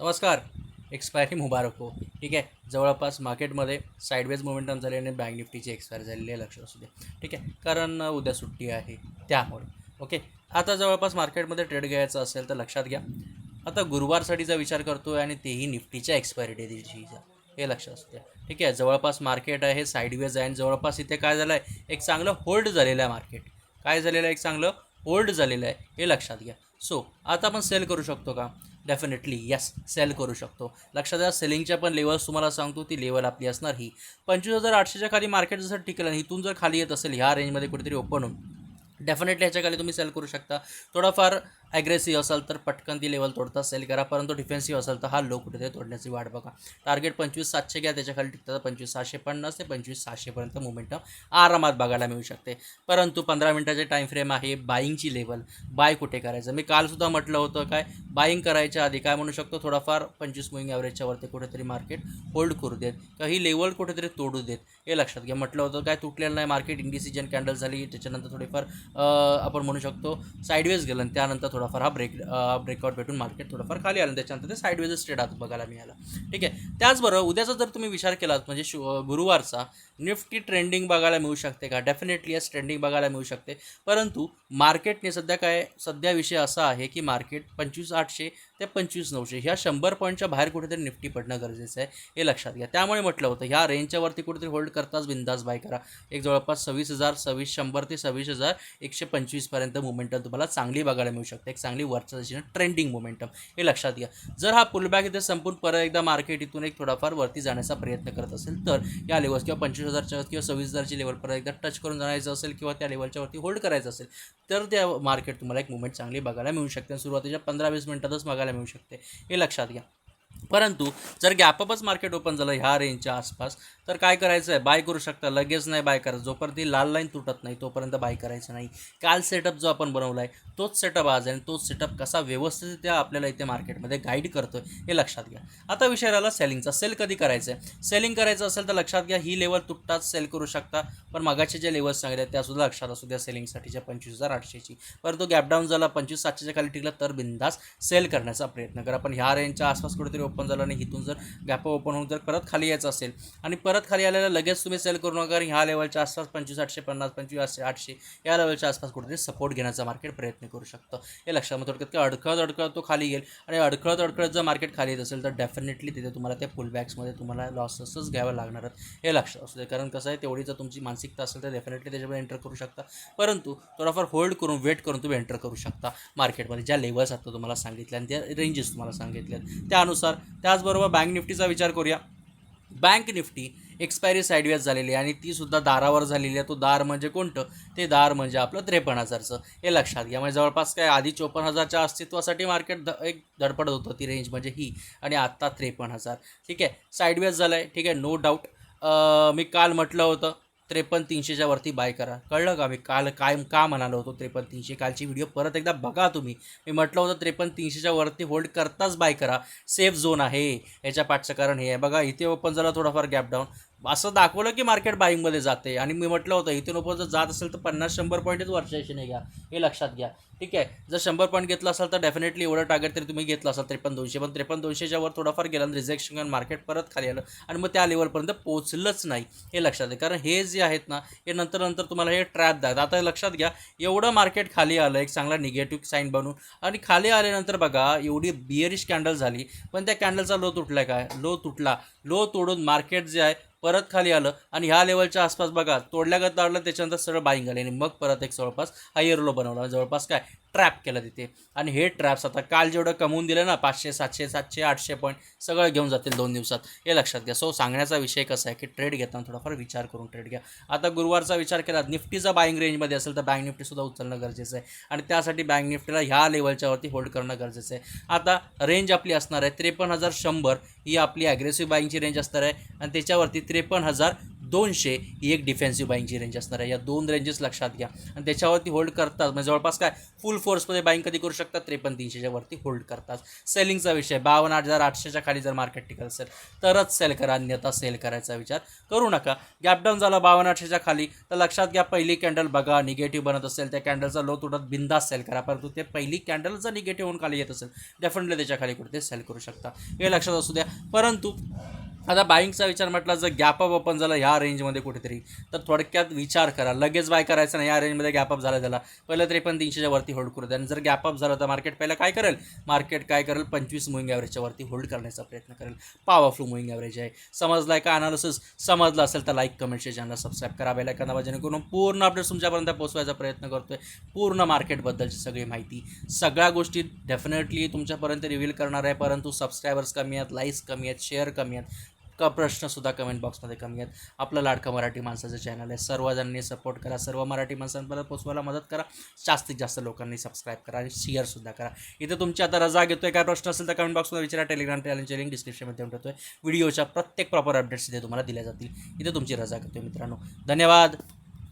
नमस्कार एक्सपायरी मुबारक हो. ठीक आहे जवळपास मार्केटमध्ये साईडवेज मोमेंटम झाले आणि बँक निफ्टीची एक्सपायर झालेली आहे लक्ष असू दे. ठीक आहे कारण उद्या सुट्टी आहे त्यामुळे. ओके आता जवळपास मार्केटमध्ये ट्रेड घ्यायचा असेल तर लक्षात घ्या. आता गुरुवारसाठीचा विचार करतो आहे आणि तेही निफ्टीच्या एक्सपायरी डे दिवशीचा हे लक्षात असू द्या. ठीक आहे जवळपास मार्केट आहे साईडवेज आहे आणि जवळपास इथे काय झालं आहे एक चांगलं होल्ड झालेलं आहे मार्केट काय झालेलं आहे एक चांगलं होल्ड झालेलं आहे हे लक्षात घ्या. सो आता आपण सेल करू शकतो का? डेफिनेटली यस सेल करू शकतो. लक्षात द्या सेलिंगच्या पण लेवल्स तुम्हाला सांगतो ती लेवल आपली असणार ही. पंचवीस हजार आठशेच्या खाली मार्केट जसं टिकलं आणि इथून जर खाली येत असेल ह्या रेंजमध्ये कुठेतरी ओपन होऊन डेफिनेटली ह्याच्या खाली तुम्ही सेल करू शकता. थोडाफार ॲग्रेसिव्ह असाल तर पटकन ती लेवल तोडता सेल करा. परंतु डिफेन्सिव्ह असेल तर हा लो कुठेतरी तोडण्याची वाट बघा. टार्गेट पंचवीस सातशे घ्या त्याच्याखाली टिकतात पंचवीस सहाशे पन्नास ते पंचवीस सहाशेपर्यंत मोमेंटम आरामात बघायला मिळू शकते. परंतु पंधरा मिनटाचे टाईम फ्रेम आहे बाईंगची लेवल बाय कुठे करायचं? मी कालसुद्धा म्हटलं होतं काय? बाईंग करायच्या आधी काय म्हणू शकतो? थोडाफार पंचवीस मुविंग ॲव्हरेजच्या वरती कुठेतरी मार्केट होल्ड करू देत. काही लेवल कुठेतरी तोडू देत. हे लक्षात घ्या. म्हटलं होतं काय? तुटलेलं नाही. मार्केट इंडिसिजन कॅन्डल झाली. त्याच्यानंतर थोडीफार आपण म्हणू शकतो साईडवेज गेलं आणि त्यानंतर थोडाफार हा ब्रेक ब्रेकआउट भेटून मार्केट थोडंफार खाली आलं. त्याच्यानंतर ते साईडवेजच ट्रेड आत बघायला मिळालं. ठीक आहे? त्याचबरोबर उद्याचा जर तुम्ही विचार केलात म्हणजे शु गुरुवारचा निफ्टी ट्रेंडिंग बघायला मिळू शकते का? डेफिनेटली यस ट्रेंडिंग बघायला मिळू शकते. परंतु मार्केटने सध्या काय सध्या विषय असा आहे की मार्केट पंचवीस आठशे ते पंचवीस नऊशे ह्या शंभर पॉईंटच्या बाहेर कुठेतरी निफ्टी पडणं गरजेचं आहे हे लक्षात घ्या. त्यामुळे म्हटलं होतं ह्या रेंजच्या वरती कुठेतरी होल्ड करताच बिंदास बाय करा. एक जवळपास सव्वीस हजार सव्वीस शंभर ते सव्वीस हजार एकशे पंचवीसपर्यंत मुमेंटम तुम्हाला चांगली बघायला मिळू शकते. एक चांगली वरच्या दिशेनं ट्रेंडिंग मुमेंटम हे लक्षात घ्या. जर हा पुलबॅक इथे संपून परत एकदा मार्केट इथून एक थोडाफार वरती जाण्याचा प्रयत्न करत असेल तर या लेवल्स किंवा पंचवीस हजारच्या किंवा सव्वीस हजारची लेवल परत एकदा टच करून जायचं असेल किंवा त्या लेवलच्या वरती होल्ड करायचं असेल तर त्या मार्केट तुम्हाला एक मुवमेंट चांगली बघायला मिळू शकते. सुरुवातीच्या पंधरा वीस मिनिटातच बघायला मिळू शकते. हे लक्षात घ्या. परंतु जर गॅपअपच मार्केट ओपन झालं ह्या रेंजच्या आसपास तर काय करायचं आहे? बाय करू शकता. लगेच नाही बाय करायचं. जोपर्यंत ती लाल लाईन तुटत नाही तोपर्यंत बाय करायचं नाही. काल सेटअप जो आपण बनवला आहे तोच सेटअप आज आहे आणि तोच सेटअप कसा व्यवस्थित आपल्याला इथे मार्केटमध्ये गाईड करतो हे लक्षात घ्या. आता विषय राहिला सेलिंगचा सेल कधी करायचं आहे? सेलिंग करायचं असेल तर लक्षात घ्या ही लेवल तुटताच सेल करू शकता. पण मागाचे जे लेवल्स सांगितले त्यासुद्धा लक्षात असू द्या सेलिंगसाठीच्या पंचवीस हजार आठशेची परंतु गॅपडाऊन झाला पंचवीस सातशेच्या खाली टिकला तर बिंदास सेल करण्याचा प्रयत्न करा. पण ह्या रेंजच्या आसपास कुठेतरी ओपन झालं आणि इथून जर गॅप ओपन होऊन जर परत खाली यायचं असेल आणि परत खाली आलेलं लगेच तुम्ही सेल करू नका ह्या लेवलच्या आसपास पंचवीस आठशे पन्नास पंचवीस आठशे आठशे या लेवलच्या आसपास कुठेतरी सपोर्ट घेण्याचा मार्केट प्रयत्न करू शकतं. हे लक्षात मग थोडक्यात की अडखळत अडखळत तो खाली येईल आणि अडखळत अडखळत जर मार्केट खाली येत असेल तर डेफिनेटली तिथे तुम्हाला त्या पुलबॅक्समध्ये तुम्हाला लॉसेसच घ्यावं लागणार आहेत. हे लक्षात असू दे. कारण कसं आहे तेवढी जर तुमची मानसिकता असेल तर डेफिनेटली त्याच्यामध्ये एंटर करू शकता. परंतु थोडाफार होल्ड करून वेट करून तुम्ही एंटर करू शकता मार्केटमध्ये ज्या लेवल्स आता तुम्हाला सांगितल्या आणि त्या रेंजेस तुम्हाला सांगितल्या त्यानुसार त्याचबरोबर बँक निफ्टीचा विचार करूया. बँक निफ्टी एक्सपायरी साईडवेज झालेली आहे आणि ती सुद्धा दारावर झालेली आहे. तो दार म्हणजे कोणतं? ते दार म्हणजे आपलं त्रेपन्न हजारचं. हे लक्षात घ्या. म्हणजे जवळपास काय आधी चोपन्न हजारच्या अस्तित्वासाठी मार्केट द एक धडपडत होतं ती रेंज म्हणजे ही आणि आत्ता त्रेपन्न हजार. ठीक आहे? साईडवेज झालं आहे ठीक आहे? नो डाऊट मी काल म्हटलं होतं. त्रेपन्न तीनशेच्या वरती बाय करा. कळलं का? मी काल काय का म्हणालो होतो त्रेपन्न तीनशे? कालची व्हिडिओ परत एकदा बघा तुम्ही. मी म्हटलं होतं त्रेपन्न तीनशेच्या वरती होल्ड करताच बाय करा. सेफ झोन आहे. याच्या पाठचं कारण हे आहे. बघा इथे ओपन झाला थोडाफार गॅप डाऊन असं दाखवलं की मार्केट बाईंगमध्ये जाते. आणि मी म्हटलं होतं इथून ओपन जर जात असेल तर पन्नास शंभर पॉईंटच वरच्या दिशेने घ्या हे लक्षात घ्या. ठीक आहे? जर शंभर पॉईंट घेतला असाल तर डेफिनेटली एवढं टार्गेट तरी तुम्ही घेतलं असाल त्रेपन्न दोनशे. पण त्रेपन्न दोनशेच्या वर थोडाफार गेला आणि रिजेक्शन मार्केट परत खाली आलं आणि मग त्या लेवलपर्यंत पोहोचलंच नाही. हे लक्षात आहे. कारण हे जे आहेत ना हे नंतर नंतर तुम्हाला हे ट्रॅप द्या आता लक्षात घ्या एवढं मार्केट खाली आलं एक चांगला निगेटिव्ह साईन बनून. आणि खाली आल्यानंतर बघा एवढी बिअरिश कॅन्डल झाली. पण त्या कॅन्डलचा लो तुटला काय? लो तुटला. लो तोडून मार्केट जे आहे परत खाली आलं आणि ह्या लेवलच्या आसपास बघा तोडल्यागत लावलं त्याच्यानंतर सरळ बाईंग आले आणि मग परत एक जवळपास हा लो बनवला. जवळपास काय? ट्रॅप केलं तिथे. आणि हे ट्रॅप्स आता काल जेवढं कमवून दिलं ना पाचशे सातशे सातशे आठशे पॉईंट सगळं घेऊन जातील दोन दिवसात. हे लक्षात घ्या. सो सांगण्याचा विषय कसा आहे की ट्रेड घेताना थोडाफार विचार करून ट्रेड घ्या. आता गुरुवारचा विचार केला निफ्टीचा बाईंग रेंजमध्ये असेल तर बँक निफ्टीसुद्धा उचलणं गरजेचं आहे. आणि त्यासाठी बँक निफ्टीला ह्या लेवलच्यावरती होल्ड करणं गरजेचं आहे. आता रेंज आपली असणार आहे त्रेपन्न हजार शंभर. ही आपली ॲग्रेसिव्ह बाईंगची रेंज असणार आहे. आणि त्याच्यावरती त्रेपन्न हजार दोनशे ही एक डिफेन्सिव्ह बाईंगची रेंज असणार आहे. या दोन रेंजेस लक्षात घ्या. आणि त्याच्यावरती होल्ड करतात. म्हणजे जवळपास काय? फुल फोर्समध्ये बाईंग कधी करू शकतात? त्रेपन्न तीनशेच्या वरती होल्ड करतात. सेलिंगचा विषय. बावन्न आठ हजार आठशेच्या खाली जर मार्केट टिकत असेल तरच सेल करा. अन्यथा सेल करायचा विचार करू नका. गॅप डाऊन झाला बावन्न आठशेच्या खाली. तर लक्षात घ्या पहिली कॅन्डल बघा निगेटिव्ह बनत असेल त्या कॅन्डलचा लो तुटत बिंदास सेल करा. परंतु ते पहिली कॅन्डल जर निगेटिव्ह होऊन खाली येत असेल डेफिनेटली त्याच्याखाली कुठे सेल करू शकता. हे लक्षात असू द्या. परंतु आता बाईंगचा विचार म्हटला जर गॅपअप ओपन झाला ह्या रेंजमध्ये कुठेतरी तर थोडक्यात विचार करा. लगेच बाय करायचं नाही या रेंजमध्ये गॅपअप झाला त्याला. पहिलं तरी पण तीनशेच्या वरती होल्ड करू द्या. आणि जर गॅपअप झालं तर मार्केट पहिलं काय करेल? मार्केट काय करेल? पंचवीस मुविंग ॲव्हरेजच्या वरती होल्ड करण्याचा प्रयत्न करेल. पॉवरफुल मुविंग ॲव्हरेज आहे. समजला आहे का अनालिसिस समजलं असेल तर लाईक कमेंटचे चॅनल सबस्क्राईब करा. बेल जेणेकरून पूर्ण अपडेट्स तुमच्यापर्यंत पोहोचवायचा प्रयत्न करतो आहे पूर्ण मार्केटबद्दलची सगळी माहिती. सगळ्या गोष्टी डेफिनेटली तुमच्यापर्यंत रिव्हील करणार आहे. परंतु सबस्क्रायबर्स कमी आहेत लाईक्स कमी आहेत शेअर कमी आहेत. का प्रश्नसुद्धा कमेंट बॉक्समध्ये कमी आहेत. आपलं लाडकं मराठी माणसाचं चॅनल आहे. सर्वजणांनी सपोर्ट करा. सर्व मराठी माणसांपर्यंत पोचवायला मदत करा. जास्तीत जास्त लोकांनी सबस्क्राईब करा आणि शेअरसुद्धा करा. इथे तुमची आता रजा घेतोय. काय प्रश्न असेल तर कमेंट बॉक्समध्ये विचारा. टेलिग्राम चॅनलचे लिंक डिस्क्रिप्शनमध्ये देऊन ठेवतोय. व्हिडिओच्या प्रत्येक प्रॉपर अपडेट्स इथे तुम्हाला दिल्या जातील. इथे तुमची रजा घेतोय मित्रांनो. धन्यवाद.